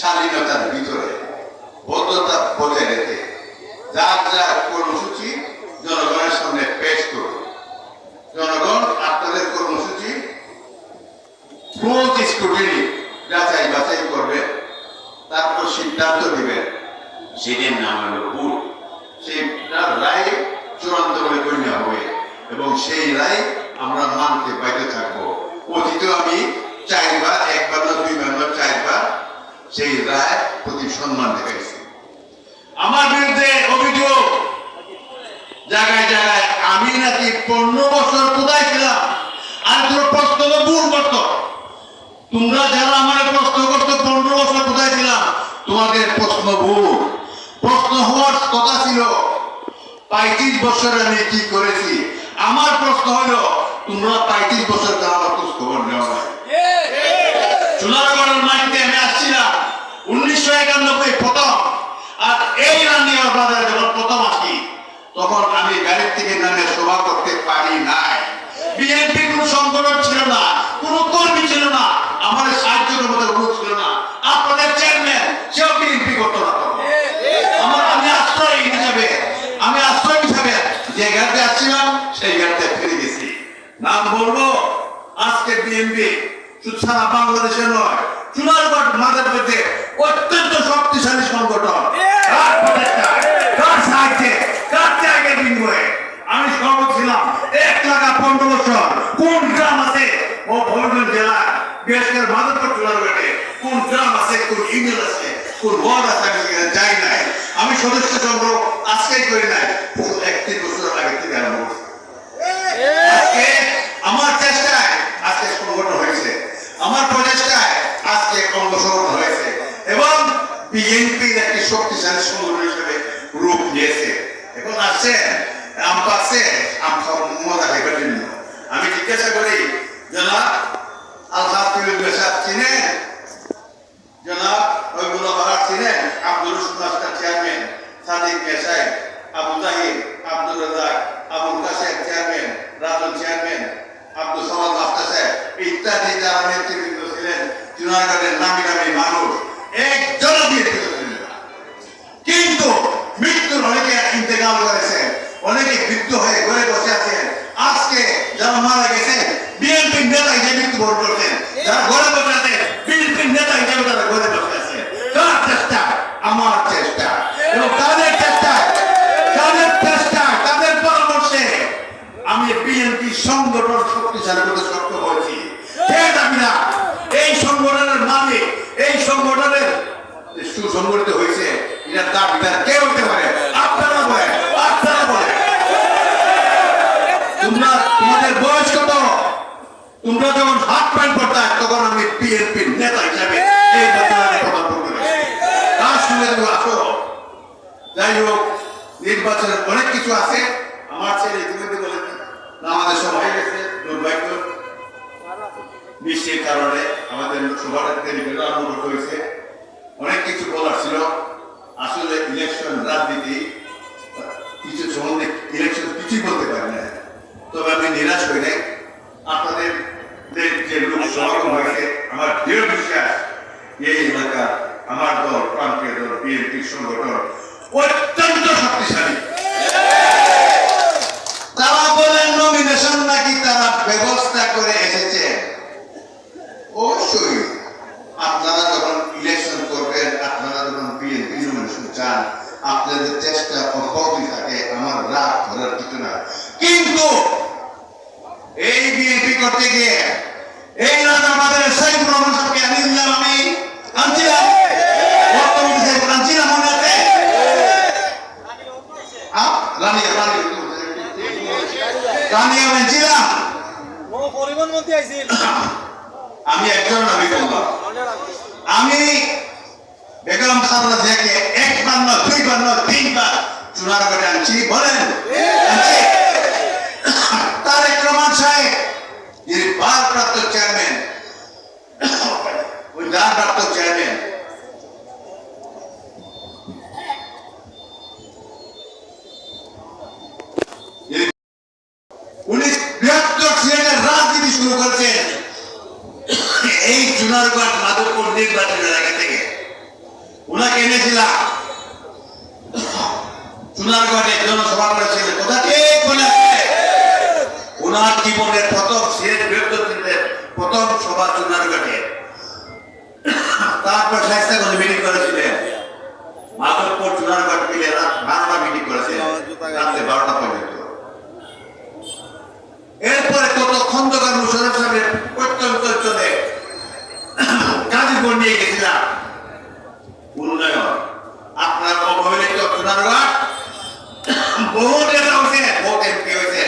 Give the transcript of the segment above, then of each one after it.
স্বাধীনতার ভিতরে ভদ্রতা বজায় রেখে যার যার কর্মসূচি জনগণের সামনে পেশ করুন। জনগণ আপনাদের কর্মসূচি প্রোজ স্ক্রুটিনি যাচাই বাছাই করবে, তারপর সিদ্ধান্ত দিবেন সেদিন নাম হলো ভুল। সেইটা রায় চূড়ান্ত বলে গণ্য হবে এবং সেই রায় আমরা মানতে বাধ্য থাকব। অতীত আমি চারবার একবার সেই রায় প্রতি সম্মান দেখাইছি। আমার বিরুদ্ধে অভিযোগ। জায়গায় জায়গায় আমি নাকি পনেরো বছর কোথায় ছিলাম? আর তোর প্রশ্ন তো ভুল করত তোমরা যারা আমার প্রশ্ন করতো পনেরো বছর কোথায় ছিলাম তোমাদের প্রশ্ন ভুল। প্রশ্ন হওয়ার কথা ছিল পঁয়ত্রিশ বছর আমি কি করেছি। আমার প্রশ্ন হলো তোমরা পঁয়ত্রিশ বছর কেন খোঁজ খবর নেওয়া হয় চুনারগড়ের মাটিতে আমি আসছিলাম উনিশশো একানব্বই প্রথম। আর এই রান্নিয়া বাজারে যখন প্রথম আসি, তখন আমি গাড়ির থেকে নামে সভা করতে পারি নাই। বিএনপি কোন সংগঠন ছিল না, কোন কর্মী ছিল না আমাদের সাহায্য করতে লোক ছিল না। আপনাদের চেয়ারম্যান সেও বিএনপি করতো না আমার আমি আশ্রয় হিসাবে, আমি আশ্রয় হিসাবে যে গাড়িতে আসছিলাম, সেই গাড়িতে ফিরে গেছি। নাম বলব, আজকে বিএনপি শুধু সারা বাংলাদেশে নয়, চুনারগড় মাঝের মধ্যে অত্যন্ত শক্তিশালী সংগঠন কার প্রচেষ্টায়, কার সাহায্যে কার ত্যাগের বিনিময়ে আমি সর্ব ছিলাম এক লাখ পনেরো বছর কোন গ্রাম আছে ও ভৈরব জেলা বিশেষ মাধবপুর চুনারগড়ে কোন গ্রাম আছে কোন ইউনিয়ন আছে কোন ওয়ার্ড আছে আমি সেখানে যাই নাই আমি সদস্য সংগ্রহ আজকেই করি নাই একত্রিশ বছর আগে থেকে আরম্ভ করছি আজকে আমার চেষ্টায় আজকে সংগঠন হয়েছে আমার প্রচেষ্টায় আজকে অঙ্গসংগঠন হয়েছে এবং বিএনপির একটি শক্তিশালী সংগঠন হিসেবে রূপ নিয়েছে এখন আসছে আম পাচ্ছে আম খাওয়ার মজা খাইবার জন্য আমি জিজ্ঞাসা করি জনাব আলহাফিজুল বেসাদ চিনেন জনাব ওইগুলো বাহার ছিলেন Abdul Rasul master chairman Sadiq Mesai Abu Zahir Abdul Razak Abul Kasem chairman Rajan chairman Abdul Samad master সাহেব ইত্যাদি যারা নেতৃবৃন্দ ছিলেন চুনারগড়ের নামি নামি মানুষ একজনও বিএনপি ছিলেন না কিন্তু মৃত্যুর অনেকে ইন্তেকাল করেছেন অনেকে মৃত্যু হয়ে ঘরে বসে আছেন আজকে যারা মারা গেছেন বিএনপির নেতা হিসেবে মৃত্যুবরণ করছেন যারা ঘরে বসে আছেন বিএনপির নেতা হিসেবে তারা ঘরে বসে আছেন কার চেষ্টা আমার চেষ্টা এবং তাদের চেষ্টা তাদের চেষ্টা তাদের পরামর্শে আমি বিএনপি সংগঠন শক্তিশালী করতে সক্ষম হয়েছি কে দাবি না এই সংগঠনের মালিক এই সংগঠনের যে সুসংগঠিত হয়েছে এটার দাবিদার কে হতে পারে আপনারা বলে আপনারা বলে তোমরা তোমাদের বয়স কত তোমরা যখন হাত প্যান্ট পড়তা তখন আমি বিএনপির নেতা হিসাবে এই! বছরের কথা বলতে তার সঙ্গে তুমি আসো। যাই হোক নির্বাচনের অনেক কিছু আছে। আমার ছেলে ইতিমধ্যে বলেছে না আমাদের সব হয়ে গেছে দুর্ভাগ্য। বৃষ্টির কারণে আমাদের সবার দেরি করে আরম্ভ হয়েছে। অনেক কিছু বলার ছিল। আসলে ইলেকশন রাজনীতি কিছু সম্বন্ধে ইলেকশন কিছুই বলতে পারি না তবে আমি নিরাশ হই নাই আপনাদের যে- লোক সমাগম হয়েছে, আমার দৃঢ় বিশ্বাস, এই এলাকা, আমার দল, প্রান্তীয় দল, বিএনপি, সংগঠন অত্যন্ত শক্তিশালী তারা বলেন নমিনেশন নাকি তারা ব্যবস্থা করে এসেছে অবশ্যই আপনারা যখন ইলেকশন করবেন আপনারা যখন বিএনপি নমিনেশন চান আপনাদের চেষ্টা অব্যাহতই থাকে আমার রাগ ধরার কিছু না কিন্তু এই বিএনপি করতে গিয়ে এই রাত আমাদের সাইফুর রহমান আমি আমি। আমি একজন আমি আমি বেগম খালেদা জিয়াকে একবার চুনার করে আনছি। বলেন? আনছি? তারেক রহমান সাহেব যিনি ভারপ্রাপ্ত চেয়ারম্যান ওই ভারপ্রাপ্ত চেয়ারম্যান এই চুনারগড় মাধবপুর নির্বাচনের এলাকা থেকে। ওনাকে এনেছিলাম। চুনারগড়ে জনসভা করেছিলেন কথা ঠিক মনে আছে ওনার জীবনের প্রথম সিলেট বৃহত্তর প্রথম সভা চুনারগড়ে তারপর স্বাস্থ্যগঞ্জ মিটিং করেছিলেন। মাধবপুর চুনারগড় মিলে রাত বারোটা মিটিং করেছেন। রাত্রে বারোটা পর্যন্ত। এরপরে কত খন্দকার মুশারফ সাহেবের প্রত্যন্ত অঞ্চলে গাজীপুর নিয়ে গেছিলাম। উন্নয়ন। আপনার অবহেলিত চুনারগড় বহু নেতা হয়েছে ভোট এমপি হয়েছে।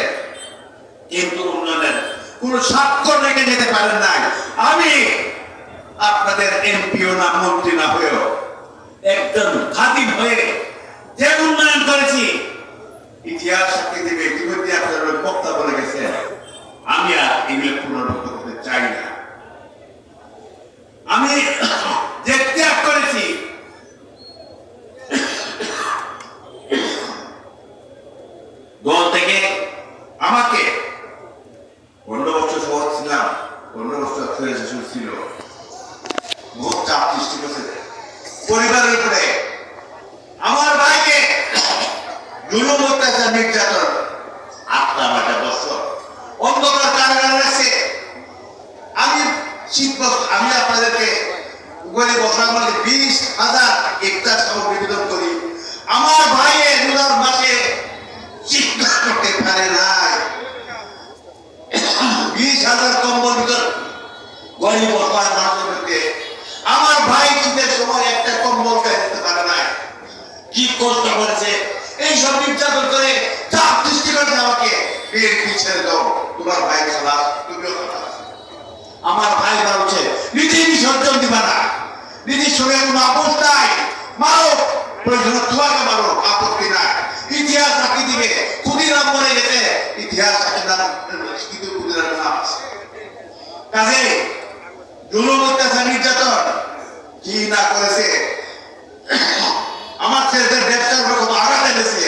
কিন্তু উন্নয়নের কোন স্বাক্ষর রেখে যেতে পারেন নাই। আমি আপনাদের এমপিও না মন্ত্রী না হয়েও। একজন খাদিম হয়ে যে উন্নয়ন করেছি ইতিহাস সাক্ষী দেবে ইতিমধ্যে আপনার ওই বক্তা বলে গেছেন আমি আর এগুলো পুনরুক্ত করতে চাই না আমি যে ত্যাগ করেছি দল থেকে আমাকে পনেরো বছর সহজ ছিলাম পনেরো বছর ফেরে শাসন ছিল বহুত চাপ সৃষ্টি করেছে পরিবারের উপরে আমার ভাইকে জুলুম অত্যাচার নির্যাতন আটটা নয়টা বছর অন্ধকার কারাগারে আছে আমি আমি আপনাদেরকে গরিব বসার বিশ হাজার একটা সামগ্রী বিতরণ করি। আমার ভাইয়ের রোজার মাসে চিন্তা করতে পারে নাই। বিশ হাজার কম্বল বিতরণ। গরিব অসহায় মানুষদেরকে। আমার ভাই শীতের সময় একটা কম্বল গায়ে দিতে পারে নাই। কি কষ্ট করেছে। এই সব নির্যাতন করে চাপ সৃষ্টি করেছে আমাকে। বিএনপি ছেড়ে দাও। তোমার ভাই খালাস তুমিও খালাস আমার ভাই বলছে নিজে বিসর্জন দিবা না। নিজের সঙ্গে কোনো আপোষ নাই। মারো প্রয়োজন তোমাকে মারো আপত্তি নাই। ইতিহাস সাক্ষী দিবে, ক্ষুদিরাম মরে গেছে। ইতিহাস সাক্ষী কিন্তু নাম আছে। কাজে অত্যাচার, নির্যাতন, কি না করেছে? আমার ছেলেদের ব্যবসার এনেছে?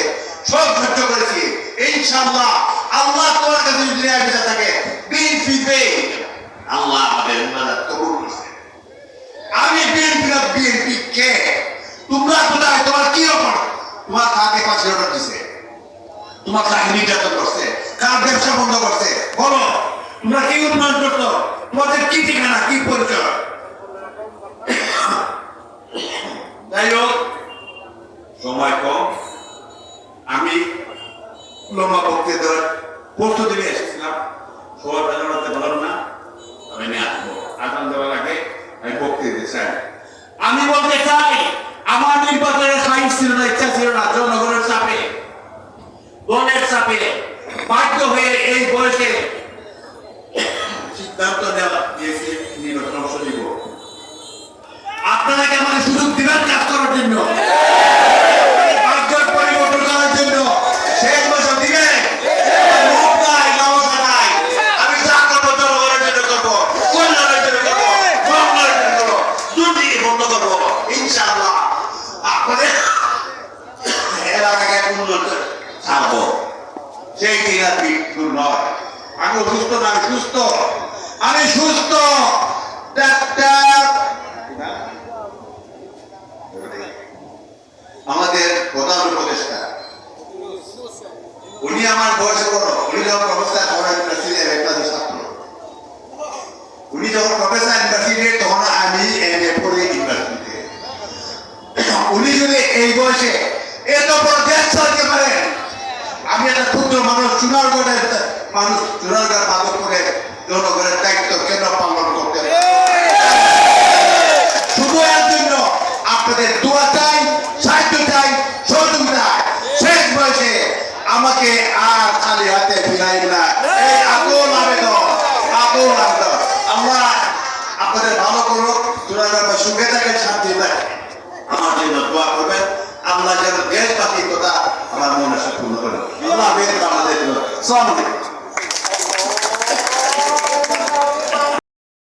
সব সহ্য করেছি। ইনশাআল্লাহ, আল্লাহ তোমার কাছে যদি থাকে দিন ফিরবে আল্লাহ আমাদের ইবাদত কবুল করছে আমি বিএনপি কে তোমরা কোথায়? তোমার কি অপরাধ তোমার কাকে পাশে অর্ডার দিছে? তোমার কাকে নির্যাতন করছে? কার ব্যবসা বন্ধ করছে? বলো। তোমরা কি উন্নয়ন করতো তোমাদের কি ঠিকানা, কি পরিচয়? যাই হোক, সময় কম। আমি লম্বা বক্তৃতা প্রস্তুতি নিয়ে এসেছিলাম সবার বেলাতে বললাম না আমি নিয়ে আসব আসাম দেওয়ার আগে আমি বক্তৃতা দিতে চাই আমি বলতে চাই আমার নির্বাচনের সাইন্স ছিল না ইচ্ছা ছিল না জনগণের চাপে চাপে বাধ্য হয়ে এই বয়সে সিদ্ধান্ত নেওয়া দিয়েছে নির্বাচন অংশ নিব আপনারা কি আমাকে সুযোগ দিবেন কাজ করার জন্য ভাগ্যের পরিবর্তন করার জন্য শেষ বছর দিবেন লোভ নাই, লালসা নাই। আমি যা করব জনগণের জন্য করব, কল্যাণের জন্য করব, মঙ্গলের জন্য করব, দুর্নীতি বন্ধ করব, ইনশাআল্লাহ। আপনাদের এলাকাকে উন্নত থাকব সেই দিন আর মৃত্যু নয় আমি অসুস্থ না আমি সুস্থ আমি সুস্থ ডাক্তার আমাদের প্রধান উপদেষ্টা উনি আমার বয়সে বড় উনি যখন প্রফেসর হাওড়া ইউনিভার্সিটি একটা ছাত্র উনি যখন প্রফেসর ইউনিভার্সিটি তখন আমি এম এ পড়ি ইউনিভার্সিটিতে উনি যদি এই বয়সে এত বড় দেশ চালাতে পারেন আমি একটা ক্ষুদ্র মানুষ চুনারগড়ের মানুষ চুনারগড় মাধবপুরে জনগণের দায়িত্ব কেন পালন করতে পারি? শুধু এর জন্য আপনাদের দোয়া চাই, সাহায্য চাই, সহযোগিতা শেষ বয়সে আমাকে আর খালি হাতে ফিরাই না। এই আকুল আবেদন আকুল আবেদন। আমরা আপনাদের ভালো করুক সুখে থাকে শান্তি আল্লাহ যেন দেশবাসীর কথা আমার মনে সব পূর্ণ করে আল্লাহ আমাদের জন্য